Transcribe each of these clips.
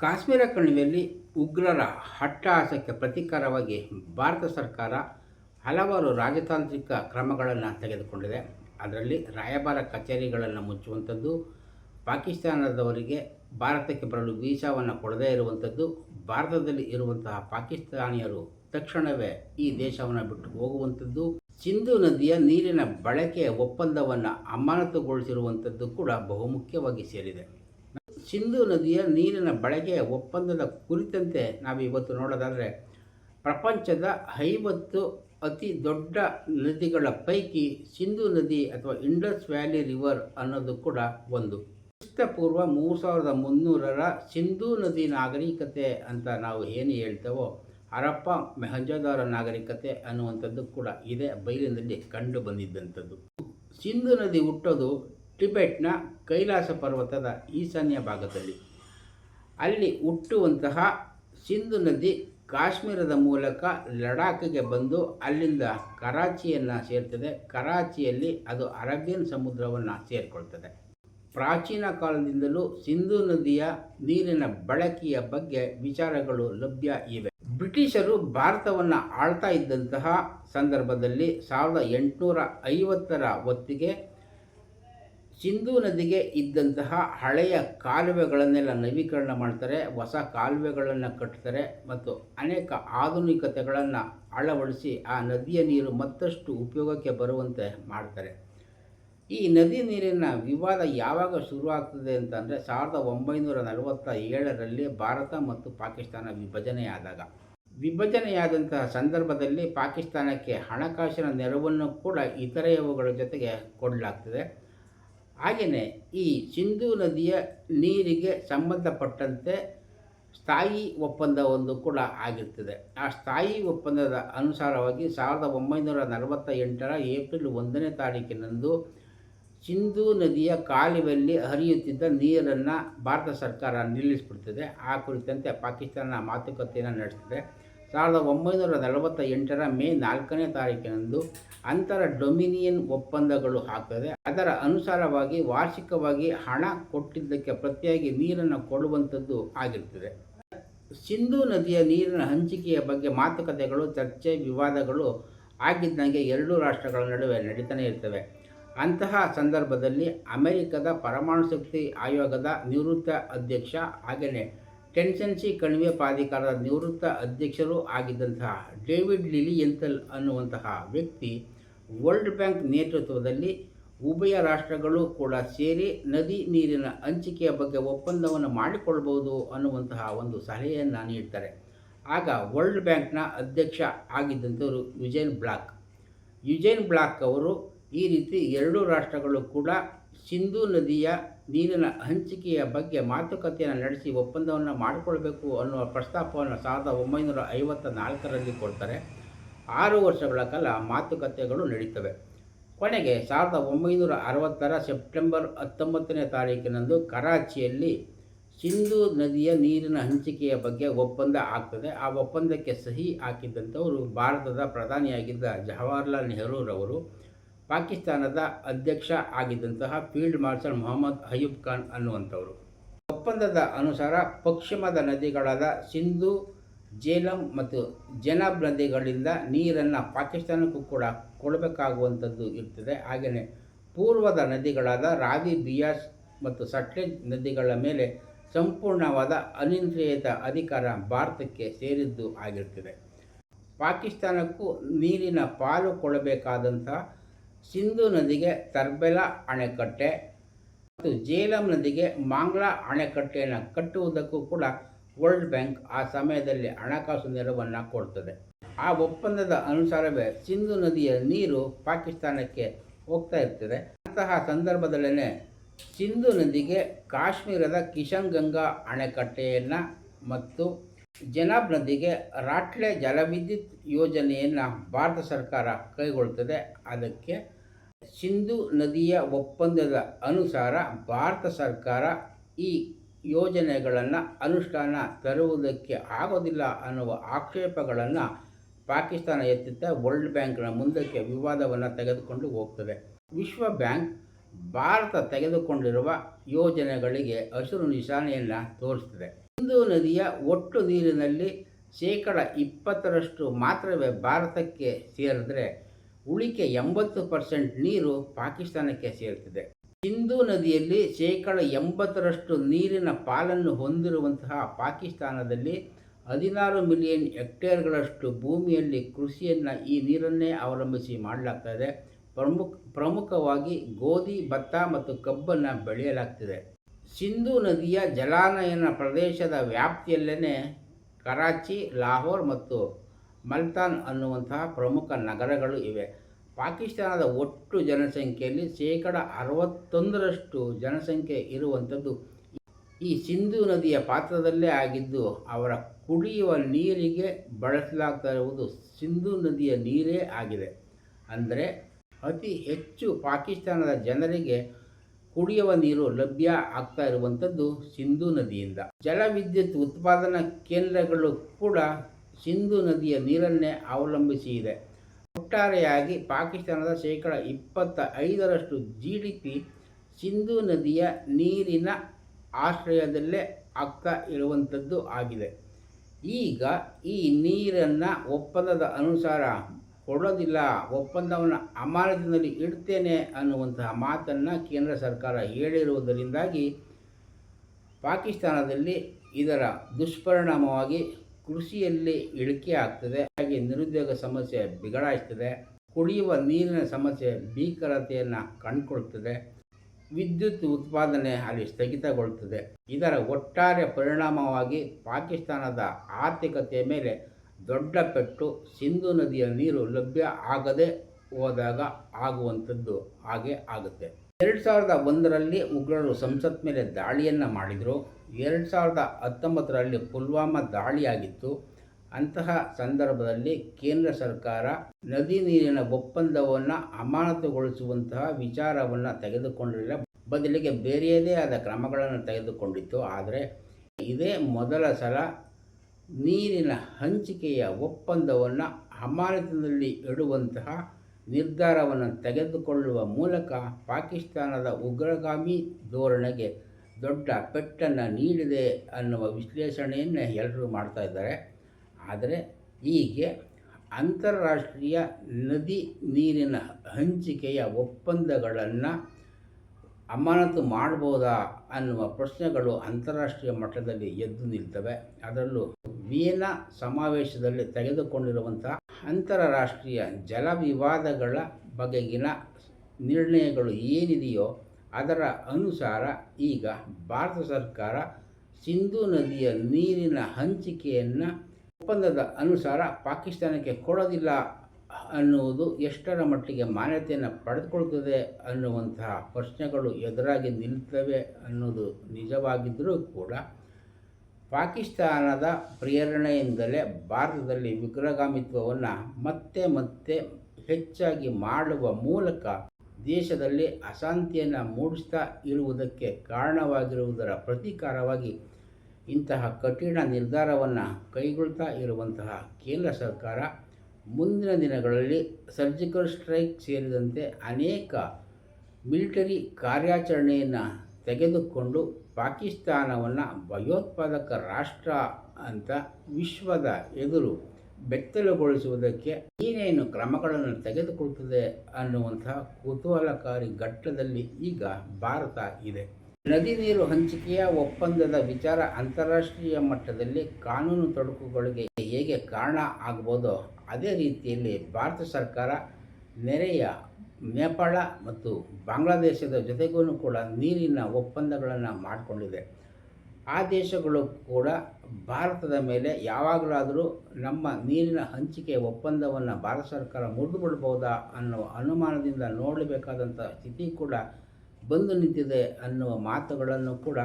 ಕಾಶ್ಮೀರ ಕಣಿವೆಯಲ್ಲಿ ಉಗ್ರರ ಹಟ್ಟಹಾಸಕ್ಕೆ ಪ್ರತೀಕಾರವಾಗಿ ಭಾರತ ಸರ್ಕಾರ ಹಲವಾರು ರಾಜತಾಂತ್ರಿಕ ಕ್ರಮಗಳನ್ನು ತೆಗೆದುಕೊಂಡಿದೆ. ಅದರಲ್ಲಿ ರಾಯಭಾರ ಕಚೇರಿಗಳನ್ನು ಮುಚ್ಚುವಂಥದ್ದು, ಪಾಕಿಸ್ತಾನದವರಿಗೆ ಭಾರತಕ್ಕೆ ಬರಲು ವೀಸಾವನ್ನು ಕೊಡದೇ ಇರುವಂಥದ್ದು, ಭಾರತದಲ್ಲಿ ಇರುವಂತಹ ಪಾಕಿಸ್ತಾನಿಯರು ತಕ್ಷಣವೇ ಈ ದೇಶವನ್ನು ಬಿಟ್ಟು ಹೋಗುವಂಥದ್ದು, ಸಿಂಧು ನದಿಯ ನೀರಿನ ಬಳಕೆಯ ಒಪ್ಪಂದವನ್ನು ಅಮಾನತುಗೊಳಿಸಿರುವಂಥದ್ದು ಕೂಡ ಬಹುಮುಖ್ಯವಾಗಿ ಸೇರಿದೆ. ಸಿಂಧು ನದಿಯ ನೀರಿನ ಬಳಕೆಯ ಒಪ್ಪಂದದ ಕುರಿತಂತೆ ನಾವು ಇವತ್ತು ನೋಡೋದಾದರೆ, ಪ್ರಪಂಚದ ಐವತ್ತು ಅತಿ ದೊಡ್ಡ ನದಿಗಳ ಪೈಕಿ ಸಿಂಧು ನದಿ ಅಥವಾ ಇಂಡಸ್ ವ್ಯಾಲಿ ರಿವರ್ ಅನ್ನೋದು ಕೂಡ ಒಂದು. ಕ್ರಿಸ್ತಪೂರ್ವ ಮೂರು ಸಾವಿರದ ಮುನ್ನೂರರ ಸಿಂಧೂ ನದಿ ನಾಗರಿಕತೆ ಅಂತ ನಾವು ಏನು ಹೇಳ್ತೇವೋ, ಹರಪ್ಪ ಮೆಹಂಜೋದಾರ ನಾಗರಿಕತೆ ಅನ್ನುವಂಥದ್ದು ಕೂಡ ಇದೇ ಬಯಲಿನಲ್ಲಿ ಕಂಡು ಬಂದಿದ್ದಂಥದ್ದು. ಸಿಂಧು ನದಿ ಹುಟ್ಟೋದು ಟಿಬೆಟ್ನ ಕೈಲಾಸ ಪರ್ವತದ ಈಶಾನ್ಯ ಭಾಗದಲ್ಲಿ. ಅಲ್ಲಿ ಹುಟ್ಟುವಂತಹ ಸಿಂಧು ನದಿ ಕಾಶ್ಮೀರದ ಮೂಲಕ ಲಡಾಖ್ಗೆ ಬಂದು ಅಲ್ಲಿಂದ ಕರಾಚಿಯನ್ನು ಸೇರ್ತದೆ. ಕರಾಚಿಯಲ್ಲಿ ಅದು ಅರೇಬಿಯನ್ ಸಮುದ್ರವನ್ನು ಸೇರಿಕೊಳ್ತದೆ. ಪ್ರಾಚೀನ ಕಾಲದಿಂದಲೂ ಸಿಂಧು ನದಿಯ ನೀರಿನ ಬಳಕೆಯ ಬಗ್ಗೆ ವಿಚಾರಗಳು ಲಭ್ಯ ಇವೆ. ಬ್ರಿಟಿಷರು ಭಾರತವನ್ನು ಆಳ್ತಾ ಇದ್ದಂತಹ ಸಂದರ್ಭದಲ್ಲಿ ಸಾವಿರದ ಎಂಟುನೂರ ಐವತ್ತರ ಹೊತ್ತಿಗೆ ಸಿಂಧೂ ನದಿಗೆ ಇದ್ದಂತಹ ಹಳೆಯ ಕಾಲುವೆಗಳನ್ನೆಲ್ಲ ನವೀಕರಣ ಮಾಡ್ತಾರೆ, ಹೊಸ ಕಾಲುವೆಗಳನ್ನು ಕಟ್ತಾರೆ ಮತ್ತು ಅನೇಕ ಆಧುನಿಕತೆಗಳನ್ನು ಅಳವಡಿಸಿ ಆ ನದಿಯ ನೀರು ಮತ್ತಷ್ಟು ಉಪಯೋಗಕ್ಕೆ ಬರುವಂತೆ ಮಾಡ್ತಾರೆ. ಈ ನದಿ ನೀರಿನ ವಿವಾದ ಯಾವಾಗ ಶುರುವಾಗ್ತದೆ ಅಂತಂದರೆ ಸಾವಿರದ ಒಂಬೈನೂರ ನಲವತ್ತ ಏಳರಲ್ಲಿ ಭಾರತ ಮತ್ತು ಪಾಕಿಸ್ತಾನ ವಿಭಜನೆಯಾದಾಗ. ವಿಭಜನೆಯಾದಂತಹ ಸಂದರ್ಭದಲ್ಲಿ ಪಾಕಿಸ್ತಾನಕ್ಕೆ ಹಣಕಾಸಿನ ನೆರವನ್ನು ಕೂಡ ಇತರೆಯವುಗಳ ಜೊತೆಗೆ ಕೊಡಲಾಗ್ತದೆ. ಹಾಗೆಯೇ ಈ ಸಿಂಧೂ ನದಿಯ ನೀರಿಗೆ ಸಂಬಂಧಪಟ್ಟಂತೆ ಸ್ಥಾಯಿ ಒಪ್ಪಂದ ಒಂದು ಕೂಡ ಆಗಿರ್ತದೆ. ಆ ಸ್ಥಾಯಿ ಒಪ್ಪಂದದ ಅನುಸಾರವಾಗಿ ಸಾವಿರದ ಒಂಬೈನೂರ ನಲವತ್ತ ಎಂಟರ ಏಪ್ರಿಲ್ ಒಂದನೇ ತಾರೀಕಿನಂದು ಸಿಂಧೂ ನದಿಯ ಕಾಲುವೆಯಲ್ಲಿ ಹರಿಯುತ್ತಿದ್ದ ನೀರನ್ನು ಭಾರತ ಸರ್ಕಾರ ನಿಲ್ಲಿಸಿಬಿಡ್ತದೆ. ಆ ಕುರಿತಂತೆ ಪಾಕಿಸ್ತಾನ ಮಾತುಕತೆಯನ್ನು ನಡೆಸ್ತದೆ. ಸಾವಿರದ ಒಂಬೈನೂರ ನಲವತ್ತ ಎಂಟರ ಮೇ ನಾಲ್ಕನೇ ತಾರೀಕಿನಂದು ಅಂತರ ಡೊಮಿನಿಯನ್ ಒಪ್ಪಂದಗಳು ಆಗ್ತದೆ ಅದರ ಅನುಸಾರವಾಗಿ ವಾರ್ಷಿಕವಾಗಿ ಹಣ ಕೊಟ್ಟಿದ್ದಕ್ಕೆ ಪ್ರತಿಯಾಗಿ ನೀರನ್ನು ಕೊಡುವಂಥದ್ದು ಆಗಿರ್ತದೆ ಸಿಂಧೂ ನದಿಯ ನೀರಿನ ಹಂಚಿಕೆಯ ಬಗ್ಗೆ ಮಾತುಕತೆಗಳು, ಚರ್ಚೆ, ವಿವಾದಗಳು ಆಗಿದ್ದಂಗೆ ಎರಡೂ ರಾಷ್ಟ್ರಗಳ ನಡುವೆ ನಡೀತಾನೆ ಇರ್ತವೆ. ಅಂತಹ ಸಂದರ್ಭದಲ್ಲಿ ಅಮೆರಿಕದ ಪರಮಾಣು ಶಕ್ತಿ ಆಯೋಗದ ನಿವೃತ್ತ ಅಧ್ಯಕ್ಷ, ಹಾಗೆಯೇ ಟೆನ್ಸೆನ್ಸಿ ಕಣಿವೆ ಪ್ರಾಧಿಕಾರದ ನಿವೃತ್ತ ಅಧ್ಯಕ್ಷರೂ ಆಗಿದ್ದಂತಹ ಡೇವಿಡ್ ಲಿಲಿಯಂತಲ್ ಅನ್ನುವಂತಹ ವ್ಯಕ್ತಿ ವರ್ಲ್ಡ್ ಬ್ಯಾಂಕ್ ನೇತೃತ್ವದಲ್ಲಿ ಉಭಯ ರಾಷ್ಟ್ರಗಳು ಕೂಡ ಸೇರಿ ನದಿ ನೀರಿನ ಹಂಚಿಕೆಯ ಬಗ್ಗೆ ಒಪ್ಪಂದವನ್ನು ಮಾಡಿಕೊಳ್ಳಬಹುದು ಅನ್ನುವಂತಹ ಒಂದು ಸಲಹೆಯನ್ನು ನೀಡ್ತಾರೆ. ಆಗ ವರ್ಲ್ಡ್ ಬ್ಯಾಂಕ್ನ ಅಧ್ಯಕ್ಷ ಆಗಿದ್ದಂಥವರು ಯುಜೈನ್ ಬ್ಲಾಕ್. ಯುಜೈನ್ ಬ್ಲಾಕ್ ಅವರು ಈ ರೀತಿ ಎರಡೂ ರಾಷ್ಟ್ರಗಳು ಕೂಡ ಸಿಂಧೂ ನದಿಯ ನೀರಿನ ಹಂಚಿಕೆಯ ಬಗ್ಗೆ ಮಾತುಕತೆಯನ್ನು ನಡೆಸಿ ಒಪ್ಪಂದವನ್ನು ಮಾಡಿಕೊಳ್ಬೇಕು ಅನ್ನುವ ಪ್ರಸ್ತಾಪವನ್ನು ಸಾವಿರದ ಒಂಬೈನೂರ ಐವತ್ತ ನಾಲ್ಕರಲ್ಲಿ ಕೊಡ್ತಾರೆ. ಆರು ವರ್ಷಗಳ ಕಾಲ ಮಾತುಕತೆಗಳು ನಡೀತವೆ. ಕೊನೆಗೆ ಸಾವಿರದ ಒಂಬೈನೂರ ಅರವತ್ತರ ಸೆಪ್ಟೆಂಬರ್ ಹತ್ತೊಂಬತ್ತನೇ ತಾರೀಕಿನಂದು ಕರಾಚಿಯಲ್ಲಿ ಸಿಂಧೂ ನದಿಯ ನೀರಿನ ಹಂಚಿಕೆಯ ಬಗ್ಗೆ ಒಪ್ಪಂದ ಆಗ್ತದೆ. ಆ ಒಪ್ಪಂದಕ್ಕೆ ಸಹಿ ಹಾಕಿದ್ದಂಥವರು ಭಾರತದ ಪ್ರಧಾನಿಯಾಗಿದ್ದ ಜವಾಹರ್ಲಾಲ್ ನೆಹರೂರವರು. ಪಾಕಿಸ್ತಾನದ ಅಧ್ಯಕ್ಷ ಆಗಿದ್ದಂತಹ ಫೀಲ್ಡ್ ಮಾರ್ಷಲ್ ಮೊಹಮ್ಮದ್ ಹಯೂಬ್ ಖಾನ್ ಅನ್ನುವಂಥವರು. ಒಪ್ಪಂದದ ಅನುಸಾರ ಪಶ್ಚಿಮದ ನದಿಗಳಾದ ಸಿಂಧು, ಜೇಲಂ ಮತ್ತು ಜನಾಬ್ ನದಿಗಳಿಂದ ನೀರನ್ನು ಪಾಕಿಸ್ತಾನಕ್ಕೂ ಕೂಡ ಕೊಡಬೇಕಾಗುವಂಥದ್ದು ಇರ್ತದೆ. ಹಾಗೆಯೇ ಪೂರ್ವದ ನದಿಗಳಾದ ರಾವಿ ಬಿಯಾಸ್ ಮತ್ತು ಸಟ್ಲೆಜ್ ನದಿಗಳ ಮೇಲೆ ಸಂಪೂರ್ಣವಾದ ಅನಿಯಂತ್ರಿತ ಅಧಿಕಾರ ಭಾರತಕ್ಕೆ ಸೇರಿದ್ದು ಆಗಿರ್ತದೆ. ಪಾಕಿಸ್ತಾನಕ್ಕೂ ನೀರಿನ ಪಾಲು ಕೊಡಬೇಕಾದಂಥ ಸಿಂಧು ನದಿಗೆ ತರ್ಬೆಲಾ ಅಣೆಕಟ್ಟೆ ಮತ್ತು ಜೇಲಂ ನದಿಗೆ ಮಾಂಗ್ಲಾ ಅಣೆಕಟ್ಟೆಯನ್ನು ಕಟ್ಟುವುದಕ್ಕೂ ಕೂಡ ವರ್ಲ್ಡ್ ಬ್ಯಾಂಕ್ ಆ ಸಮಯದಲ್ಲಿ ಹಣಕಾಸು ನೆರವನ್ನು ಕೊಡ್ತದೆ. ಆ ಒಪ್ಪಂದದ ಅನುಸಾರವೇ ಸಿಂಧು ನದಿಯ ನೀರು ಪಾಕಿಸ್ತಾನಕ್ಕೆ ಹೋಗ್ತಾ ಇರ್ತದೆ. ಅಂತಹ ಸಂದರ್ಭದಲ್ಲೇ ಸಿಂಧು ನದಿಗೆ ಕಾಶ್ಮೀರದ ಕಿಶನ್ ಗಂಗಾ ಅಣೆಕಟ್ಟೆಯನ್ನು ಮತ್ತು ಜನಾಬ್ ನದಿಗೆ ರಾಟ್ಲೆ ಜಲವಿದ್ಯುತ್ ಯೋಜನೆಯನ್ನು ಭಾರತ ಸರ್ಕಾರ ಕೈಗೊಳ್ಳುತ್ತದೆ ಅದಕ್ಕೆ ಸಿಂಧು ನದಿಯ ಒಪ್ಪಂದದ ಅನುಸಾರ ಭಾರತ ಸರ್ಕಾರ ಈ ಯೋಜನೆಗಳನ್ನು ಅನುಷ್ಠಾನ ತರುವುದಕ್ಕೆ ಆಗೋದಿಲ್ಲ ಅನ್ನುವ ಆಕ್ಷೇಪಗಳನ್ನು ಪಾಕಿಸ್ತಾನ ಎತ್ತಿದ್ದ ವರ್ಲ್ಡ್ ಬ್ಯಾಂಕ್ನ ಮುಂದಕ್ಕೆ ವಿವಾದವನ್ನು ತೆಗೆದುಕೊಂಡು ಹೋಗ್ತದೆ. ವಿಶ್ವ ಬ್ಯಾಂಕ್ ಭಾರತ ತೆಗೆದುಕೊಂಡಿರುವ ಯೋಜನೆಗಳಿಗೆ ಹಸಿರು ನಿಶಾನೆಯನ್ನು ತೋರಿಸ್ತದೆ. ಸಿಂಧೂ ನದಿಯ ಒಟ್ಟು ನೀರಿನಲ್ಲಿ ಶೇಕಡ ಇಪ್ಪತ್ತರಷ್ಟು ಮಾತ್ರವೇ ಭಾರತಕ್ಕೆ ಸೇರಿದ್ರೆ ಉಳಿಕೆ ಎಂಬತ್ತು ಪರ್ಸೆಂಟ್ ನೀರು ಪಾಕಿಸ್ತಾನಕ್ಕೆ ಸೇರುತ್ತದೆ. ಸಿಂಧೂ ನದಿಯಲ್ಲಿ ಶೇಕಡ ಎಂಬತ್ತರಷ್ಟು ನೀರಿನ ಪಾಲನ್ನು ಹೊಂದಿರುವಂತಹ ಪಾಕಿಸ್ತಾನದಲ್ಲಿ ಹದಿನಾರು ಮಿಲಿಯನ್ ಹೆಕ್ಟೇರ್ಗಳಷ್ಟು ಭೂಮಿಯಲ್ಲಿ ಕೃಷಿಯನ್ನು ಈ ನೀರನ್ನೇ ಅವಲಂಬಿಸಿ ಮಾಡಲಾಗ್ತಾ ಇದೆ ಪ್ರಮುಖ, ಪ್ರಮುಖವಾಗಿ ಗೋಧಿ, ಭತ್ತ ಮತ್ತು ಕಬ್ಬನ್ನು ಬೆಳೆಯಲಾಗ್ತಿದೆ. ಸಿಂಧೂ ನದಿಯ ಜಲಾನಯನ ಪ್ರದೇಶದ ವ್ಯಾಪ್ತಿಯಲ್ಲೇ ಕರಾಚಿ, ಲಾಹೋರ್ ಮತ್ತು ಮಲ್ತಾನ್ ಅನ್ನುವಂತಹ ಪ್ರಮುಖ ನಗರಗಳು ಇವೆ. ಪಾಕಿಸ್ತಾನದ ಒಟ್ಟು ಜನಸಂಖ್ಯೆಯಲ್ಲಿ ಶೇಕಡ ಅರವತ್ತೊಂದರಷ್ಟು ಜನಸಂಖ್ಯೆ ಇರುವಂಥದ್ದು. ಈ ಸಿಂಧೂ ನದಿಯ ಪಾತ್ರದಲ್ಲೇ ಆಗಿದ್ದು, ಅವರ ಕುಡಿಯುವ ನೀರಿಗೆ ಬಳಸಲಾಗ್ತಾ ಇರುವುದು ಸಿಂಧೂ ನದಿಯ ನೀರೇ ಆಗಿದೆ. ಅಂದರೆ, ಅತಿ ಹೆಚ್ಚು ಪಾಕಿಸ್ತಾನದ ಜನರಿಗೆ ಕುಡಿಯುವ ನೀರು ಲಭ್ಯ ಆಗ್ತಾ ಇರುವಂಥದ್ದು ಸಿಂಧೂ ನದಿಯಿಂದ. ಜಲವಿದ್ಯುತ್ ಉತ್ಪಾದನಾ ಕೇಂದ್ರಗಳು ಕೂಡ ಸಿಂಧೂ ನದಿಯ ನೀರನ್ನೇ ಅವಲಂಬಿಸಿ ಇದೆ. ಒಟ್ಟಾರೆಯಾಗಿ ಪಾಕಿಸ್ತಾನದ ಶೇಕಡ ಇಪ್ಪತ್ತ ಐದರಷ್ಟು ಜಿ ಡಿ ಪಿ ಸಿಂಧೂ ನದಿಯ ನೀರಿನ ಆಶ್ರಯದಲ್ಲೇ ಆಗ್ತಾ ಇರುವಂಥದ್ದು ಆಗಿದೆ. ಈಗ ಈ ನೀರನ್ನು ಒಪ್ಪಂದದ ಅನುಸಾರ ಕೊಡೋದಿಲ್ಲ, ಒಪ್ಪಂದವನ್ನು ಅಮಾನತಿನಲ್ಲಿ ಇಡ್ತೇನೆ ಅನ್ನುವಂತಹ ಮಾತನ್ನು ಕೇಂದ್ರ ಸರ್ಕಾರ ಹೇಳಿರುವುದರಿಂದಾಗಿ ಪಾಕಿಸ್ತಾನದಲ್ಲಿ ಇದರ ದುಷ್ಪರಿಣಾಮವಾಗಿ ಕೃಷಿಯಲ್ಲಿ ಇಳಿಕೆ ಆಗ್ತದೆ. ಹಾಗೆ ನಿರುದ್ಯೋಗ ಸಮಸ್ಯೆ ಬಿಗಡಾಯಿಸ್ತದೆ ಕುಡಿಯುವ ನೀರಿನ ಸಮಸ್ಯೆ ಭೀಕರತೆಯನ್ನು ಕಂಡುಕೊಳ್ತದೆ ವಿದ್ಯುತ್ ಉತ್ಪಾದನೆ ಅಲ್ಲಿ ಸ್ಥಗಿತಗೊಳ್ಳುತ್ತದೆ ಇದರ ಒಟ್ಟಾರೆ ಪರಿಣಾಮವಾಗಿ ಪಾಕಿಸ್ತಾನದ ಆರ್ಥಿಕತೆಯ ಮೇಲೆ ದೊಡ್ಡ ಪೆಟ್ಟು ಸಿಂಧು ನದಿಯ ನೀರು ಲಭ್ಯ ಆಗದೆ ಹೋದಾಗ ಆಗುವಂಥದ್ದು ಹಾಗೆ ಆಗುತ್ತೆ. ಎರಡು ಸಾವಿರದ ಒಂದರಲ್ಲಿ ಉಗ್ರರು ಸಂಸತ್ ಮೇಲೆ ದಾಳಿಯನ್ನು ಮಾಡಿದರು. ಎರಡು ಸಾವಿರದ ಹತ್ತೊಂಬತ್ತರಲ್ಲಿ ಪುಲ್ವಾಮಾ ದಾಳಿಯಾಗಿತ್ತು. ಅಂತಹ ಸಂದರ್ಭದಲ್ಲಿ ಕೇಂದ್ರ ಸರ್ಕಾರ ನದಿ ನೀರಿನ ಒಪ್ಪಂದವನ್ನು ಅಮಾನತುಗೊಳಿಸುವಂತಹ ವಿಚಾರವನ್ನು ತೆಗೆದುಕೊಂಡಿಲ್ಲ. ಬದಲಿಗೆ ಬೇರೆಯದೇ ಆದ ಕ್ರಮಗಳನ್ನು ತೆಗೆದುಕೊಂಡಿತ್ತು. ಆದರೆ ಇದೇ ಮೊದಲ ಸಲ ನೀರಿನ ಹಂಚಿಕೆಯ ಒಪ್ಪಂದವನ್ನು ಅಮಾನತಿನಲ್ಲಿ ಇಡುವಂತಹ ನಿರ್ಧಾರವನ್ನು ತೆಗೆದುಕೊಳ್ಳುವ ಮೂಲಕ ಪಾಕಿಸ್ತಾನದ ಉಗ್ರಗಾಮಿ ಧೋರಣೆಗೆ ದೊಡ್ಡ ಪೆಟ್ಟನ್ನು ನೀಡಿದೆ ಅನ್ನುವ ವಿಶ್ಲೇಷಣೆಯನ್ನು ಎಲ್ಲರೂ ಮಾಡ್ತಾ ಇದ್ದಾರೆ. ಆದರೆ ಹೀಗೆ ಅಂತಾರಾಷ್ಟ್ರೀಯ ನದಿ ನೀರಿನ ಹಂಚಿಕೆಯ ಒಪ್ಪಂದಗಳನ್ನು ಅಮಾನತು ಮಾಡ್ಬೋದಾ ಅನ್ನುವ ಪ್ರಶ್ನೆಗಳು ಅಂತಾರಾಷ್ಟ್ರೀಯ ಮಟ್ಟದಲ್ಲಿ ಎದ್ದು ನಿಲ್ತವೆ. ಅದರಲ್ಲೂ ವೀನ ಸಮಾವೇಶದಲ್ಲಿ ತೆಗೆದುಕೊಂಡಿರುವಂಥ ಅಂತಾರಾಷ್ಟ್ರೀಯ ಜಲ ವಿವಾದಗಳ ಬಗೆಗಿನ ನಿರ್ಣಯಗಳು ಏನಿದೆಯೋ ಅದರ ಅನುಸಾರ ಈಗ ಭಾರತ ಸರ್ಕಾರ ಸಿಂಧೂ ನದಿಯ ನೀರಿನ ಹಂಚಿಕೆಯನ್ನು ಒಪ್ಪಂದದ ಅನುಸಾರ ಪಾಕಿಸ್ತಾನಕ್ಕೆ ಕೊಡೋದಿಲ್ಲ ಅನ್ನುವುದು ಎಷ್ಟರ ಮಟ್ಟಿಗೆ ಮಾನ್ಯತೆಯನ್ನು ಪಡೆದುಕೊಳ್ತದೆ ಅನ್ನುವಂತಹ ಪ್ರಶ್ನೆಗಳು ಎದುರಾಗಿ ನಿಲ್ತವೆ ಅನ್ನೋದು ನಿಜವಾಗಿದ್ದರೂ ಕೂಡ ಪಾಕಿಸ್ತಾನದ ಪ್ರೇರಣೆಯಿಂದಲೇ ಭಾರತದಲ್ಲಿ ವಿಗ್ರಗಾಮಿತ್ವವನ್ನು ಮತ್ತೆ ಮತ್ತೆ ಹೆಚ್ಚಾಗಿ ಮಾಡುವ ಮೂಲಕ ದೇಶದಲ್ಲಿ ಅಶಾಂತಿಯನ್ನು ಮೂಡಿಸ್ತಾ ಇರುವುದಕ್ಕೆ ಕಾರಣವಾಗಿರುವುದರ ಪ್ರತೀಕಾರವಾಗಿ ಇಂತಹ ಕಠಿಣ ನಿರ್ಧಾರವನ್ನು ಕೈಗೊಳ್ತಾ ಇರುವಂತಹ ಕೇಂದ್ರ ಸರ್ಕಾರ ಮುಂದಿನ ದಿನಗಳಲ್ಲಿ ಸರ್ಜಿಕಲ್ ಸ್ಟ್ರೈಕ್ ಸೇರಿದಂತೆ ಅನೇಕ ಮಿಲಿಟರಿ ಕಾರ್ಯಾಚರಣೆಯನ್ನು ತೆಗೆದುಕೊಂಡು ಪಾಕಿಸ್ತಾನವನ್ನು ಭಯೋತ್ಪಾದಕ ರಾಷ್ಟ್ರ ಅಂತ ವಿಶ್ವದ ಎದುರು ಬೆತ್ತಲುಗೊಳಿಸುವುದಕ್ಕೆ ಏನೇನು ಕ್ರಮಗಳನ್ನು ತೆಗೆದುಕೊಳ್ಳುತ್ತದೆ ಅನ್ನುವಂತಹ ಕುತೂಹಲಕಾರಿ ಘಟ್ಟದಲ್ಲಿ ಈಗ ಭಾರತ ಇದೆ. ನದಿ ನೀರು ಹಂಚಿಕೆಯ ಒಪ್ಪಂದದ ವಿಚಾರ ಅಂತಾರಾಷ್ಟ್ರೀಯ ಮಟ್ಟದಲ್ಲಿ ಕಾನೂನು ತೊಡಕುಗಳಿಗೆ ಹೇಗೆ ಕಾರಣ ಆಗ್ಬೋದೋ ಅದೇ ರೀತಿಯಲ್ಲಿ ಭಾರತ ಸರ್ಕಾರ ನೆರೆಯ ನೇಪಾಳ ಮತ್ತು ಬಾಂಗ್ಲಾದೇಶದ ಜೊತೆಗೂ ಕೂಡ ನೀರಿನ ಒಪ್ಪಂದಗಳನ್ನು ಮಾಡಿಕೊಂಡಿದೆ. ಆ ದೇಶಗಳು ಕೂಡ ಭಾರತದ ಮೇಲೆ ಯಾವಾಗಲಾದರೂ ನಮ್ಮ ನೀರಿನ ಹಂಚಿಕೆ ಒಪ್ಪಂದವನ್ನು ಭಾರತ ಸರ್ಕಾರ ಮುರಿದುಬಿಡ್ಬೋದಾ ಅನ್ನೋ ಅನುಮಾನದಿಂದ ನೋಡಬೇಕಾದಂಥ ಸ್ಥಿತಿ ಕೂಡ ಬಂದು ನಿಂತಿದೆ ಅನ್ನುವ ಮಾತುಗಳನ್ನು ಕೂಡ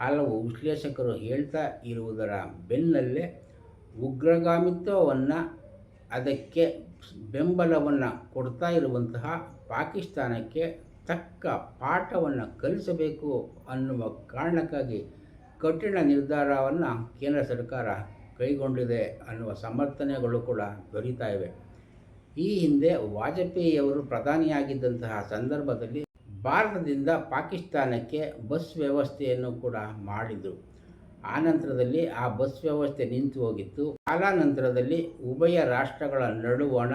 ಹಲವು ವಿಶ್ಲೇಷಕರು ಹೇಳ್ತಾ ಇರುವುದರ ಬೆನ್ನಲ್ಲೇ ಉಗ್ರಗಾಮಿತ್ವವನ್ನು ಅದಕ್ಕೆ ಬೆಂಬಲವನ್ನು ಕೊಡ್ತಾ ಇರುವಂತಹ ಪಾಕಿಸ್ತಾನಕ್ಕೆ ತಕ್ಕ ಪಾಠವನ್ನು ಕಲಿಸಬೇಕು ಅನ್ನುವ ಕಾರಣಕ್ಕಾಗಿ ಕಠಿಣ ನಿರ್ಧಾರವನ್ನು ಕೇಂದ್ರ ಸರ್ಕಾರ ಕೈಗೊಂಡಿದೆ ಅನ್ನುವ ಸಮರ್ಥನೆಗಳು ಕೂಡ ದೊರೀತಾ ಇವೆ. ಈ ಹಿಂದೆ ವಾಜಪೇಯಿಯವರು ಪ್ರಧಾನಿಯಾಗಿದ್ದಂತಹ ಸಂದರ್ಭದಲ್ಲಿ ಭಾರತದಿಂದ ಪಾಕಿಸ್ತಾನಕ್ಕೆ ಬಸ್ ವ್ಯವಸ್ಥೆಯನ್ನು ಕೂಡ ಮಾಡಿದರು. ಆನಂತರದಲ್ಲಿ ಆ ಬಸ್ ವ್ಯವಸ್ಥೆ ನಿಂತು ಹೋಗಿತ್ತು. ಕಾಲಾನಂತರದಲ್ಲಿ ಉಭಯ ರಾಷ್ಟ್ರಗಳ ನಡುವಣ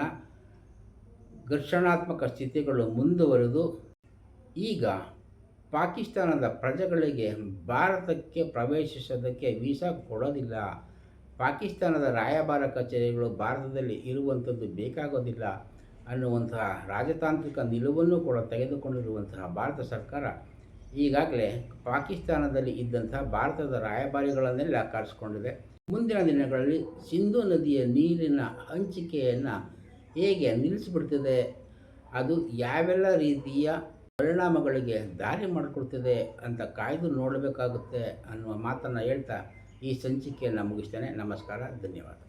ಘರ್ಷಣಾತ್ಮಕ ಸ್ಥಿತಿಗಳು ಮುಂದುವರೆದು ಈಗ ಪಾಕಿಸ್ತಾನದ ಪ್ರಜೆಗಳಿಗೆ ಭಾರತಕ್ಕೆ ಪ್ರವೇಶಿಸೋದಕ್ಕೆ ವೀಸಾ ಕೊಡೋದಿಲ್ಲ. ಪಾಕಿಸ್ತಾನದ ರಾಯಭಾರ ಕಚೇರಿಗಳು ಭಾರತದಲ್ಲಿ ಇರುವಂಥದ್ದು ಬೇಕಾಗೋದಿಲ್ಲ ಅನ್ನುವಂತಹ ರಾಜತಾಂತ್ರಿಕ ನಿಲುವನ್ನು ಕೂಡ ತೆಗೆದುಕೊಂಡಿರುವಂತಹ ಭಾರತ ಸರ್ಕಾರ ಈಗಾಗಲೇ ಪಾಕಿಸ್ತಾನದಲ್ಲಿ ಇದ್ದಂತಹ ಭಾರತದ ರಾಯಭಾರಿಗಳನ್ನೆಲ್ಲ ಕರೆಸ್ಕೊಂಡಿದೆ ಮುಂದಿನ ದಿನಗಳಲ್ಲಿ ಸಿಂಧು ನದಿಯ ನೀರಿನ ಹಂಚಿಕೆಯನ್ನು ಹೇಗೆ ನಿಲ್ಲಿಸಿಬಿಡ್ತದೆ, ಅದು ಯಾವೆಲ್ಲ ರೀತಿಯ ಪರಿಣಾಮಗಳಿಗೆ ದಾರಿ ಮಾಡಿಕೊಡ್ತಿದೆ ಅಂತ ಕಾಯ್ದು ನೋಡಬೇಕಾಗುತ್ತೆ ಅನ್ನುವ ಮಾತನ್ನು ಹೇಳ್ತಾ ಈ ಸಂಚಿಕೆಯನ್ನು ಮುಗಿಸ್ತೇನೆ. ನಮಸ್ಕಾರ ಧನ್ಯವಾದ.